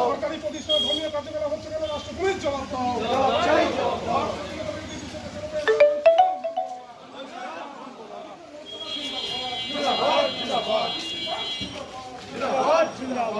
সরকারি প্রতিষ্ঠান ধর্মীয় কার্যকলাপ হচ্ছে কেন? রাষ্ট্র পুলিশ জবাব দাও পদ নিপাত পদ নিপাত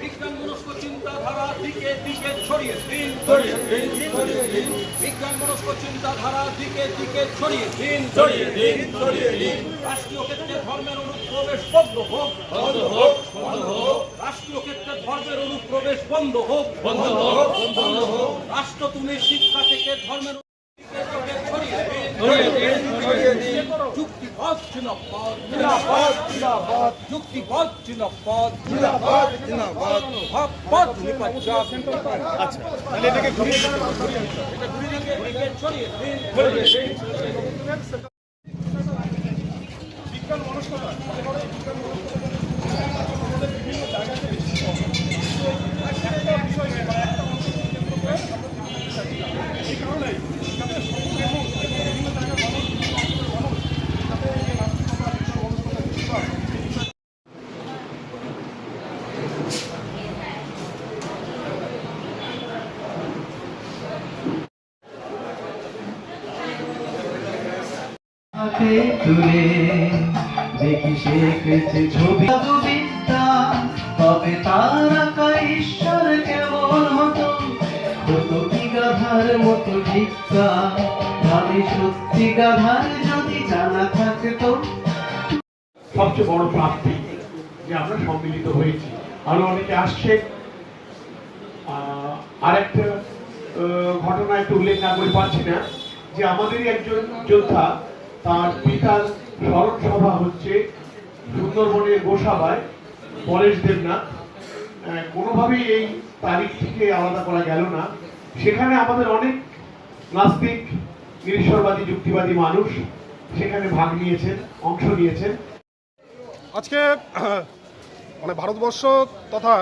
বিজ্ঞান মনস্ক চিন্তাধারা দিকে দিকে ছড়িয়ে দিন বিজ্ঞান মনস্ক চিন্তাধারা দিকে দিকে ছড়িয়ে দিন ছড়িয়ে দিন ছড়িয়ে দিন ধর্মের অনুপ্রবেশ বন্ধ হোক। বন্ধ হোক বন্ধ হোক। রাষ্ট্রীয় ক্ষেত্রে ধর্মের অনুপ্রবেশ বন্ধ হোক। বন্ধ হোক বন্ধ হোক। রাষ্ট্র তুমি শিক্ষা থেকে ধর্মের যুক্তিপথ চিনপথ চিনপথ পথ আচ্ছা তাহলে এটাকে ঘুরিয়ে ছড়িয়ে বিজ্ঞান মনস্কতা। হাতে তুলে দেখি শেখেছে ছবি। তবে তার আঁকা গাধার মতো ভিক্ষা। ভাবে, সত্যি গাধার যদি জানা থাকতো? সবচেয়ে বড় প্রাপ্তি যে আমরা সম্মিলিত হয়েছি। আরও অনেকে আসছে। আরেকটা ঘটনা একটু উল্লেখ না করে পারছি না, যে আমাদেরই একজন যোদ্ধা, তার পিতার স্মরণ সভা হচ্ছে সুন্দরবনের গোসাবায়, পরেশ দেবনাথ। কোনোভাবেই এই তারিখ থেকে আলাদা করা গেল না। সেখানে আমাদের অনেক নাস্তিক, নিরীশ্বরবাদী, যুক্তিবাদী মানুষ সেখানে ভাগ নিয়েছেন, অংশ নিয়েছেন। আজকে মানে ভারতবর্ষ তথা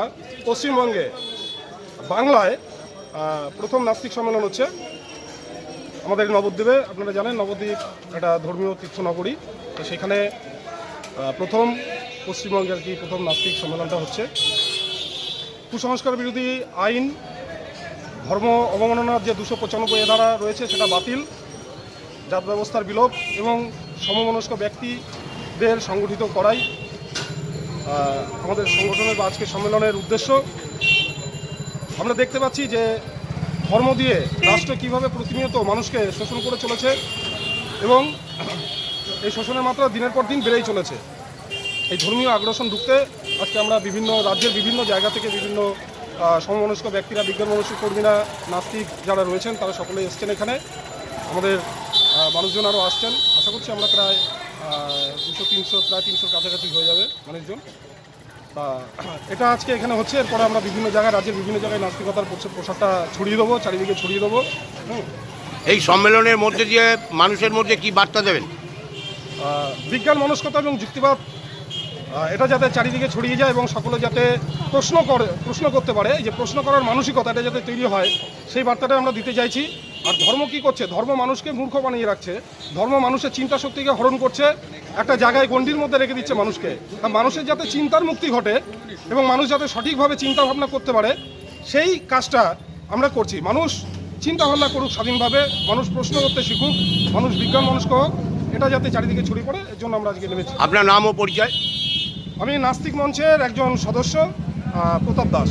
পশ্চিমবঙ্গে বাংলায় প্রথম নাস্তিক সম্মেলন হচ্ছে। আমাদের নবদ্বীপে, আপনারা জানেন, নবদ্বীপ একটা ধর্মীয় তীর্থনগরী। তো সেখানে প্রথম পশ্চিমবঙ্গে আর কি প্রথম নাস্তিক সম্মেলনটা হচ্ছে। কুসংস্কার বিরোধী আইন ধর্ম অবমাননার যে দুশো পঁচানব্বই ধারা রয়েছে, সেটা বাতিল। জাত ব্যবস্থার বিলোপ এবং সমমনস্ক ব্যক্তিদের সংগঠিত করাই আমাদের সংগঠনের বা আজকের সম্মেলনের উদ্দেশ্য। আমরা দেখতে পাচ্ছি যে ধর্ম দিয়ে রাষ্ট্র কীভাবে প্রতিনিয়ত মানুষকে শোষণ করে চলেছে এবং এই শোষণের মাত্রা দিনের পর দিন বেড়েই চলেছে। এই ধর্মীয় আগ্রাসন ঢুকতে আজকে আমরা বিভিন্ন রাজ্যের বিভিন্ন জায়গা থেকে বিভিন্ন সমমনস্ক ব্যক্তিরা বিজ্ঞান মনস্ক কর্মীরা নাস্তিক যারা রয়েছেন তারা সকলে এসছেন এখানে। আমাদের মানুষজন আরও আসছেন। আশা করছি আমরা প্রায় দুশো তিনশো প্রায় তিনশোর কাছাকাছি হয়ে যাবে মানুষজন। তা এটা আজকে এখানে হচ্ছে। এরপরে আমরা বিভিন্ন জায়গায় রাজ্যের বিভিন্ন জায়গায় নাস্তিকতার প্রচার- প্রসারটা ছড়িয়ে দেবো চারিদিকে ছড়িয়ে দেবো। হুম। এই সম্মেলনের মধ্যে দিয়ে মানুষের মধ্যে কি বার্তা দেবেন? বিজ্ঞান মনস্কতা এবং যুক্তিবাদ এটা যাতে চারিদিকে ছড়িয়ে যায় এবং সকলে যাতে প্রশ্ন করে, প্রশ্ন করতে পারে। যে প্রশ্ন করার মানসিকতা এটা যাতে তৈরি হয়, সেই বার্তাটা আমরা দিতে চাইছি। আর ধর্ম কি করছে? ধর্ম মানুষকে মূর্খ বানিয়ে রাখছে। ধর্ম মানুষের চিন্তা শক্তিকে হরণ করছে। একটা জায়গায় গণ্ডির মধ্যে রেখে দিচ্ছে মানুষকে। মানুষের যাতে চিন্তার মুক্তি ঘটে এবং মানুষ যাতে সঠিকভাবে চিন্তা ভাবনা করতে পারে, সেই কাজটা আমরা করছি। মানুষ চিন্তা ভাবনা করুক স্বাধীনভাবে, মানুষ প্রশ্ন করতে শিখুক, মানুষ বিজ্ঞান মনস্ক হোক, এটা যাতে চারিদিকে ছড়িয়ে পড়ে, এর জন্য আমরা আজকে নেমেছি। আপনার নাম ও পরিচয়? আমি নাস্তিক মঞ্চের একজন সদস্য প্রতাপ দাস।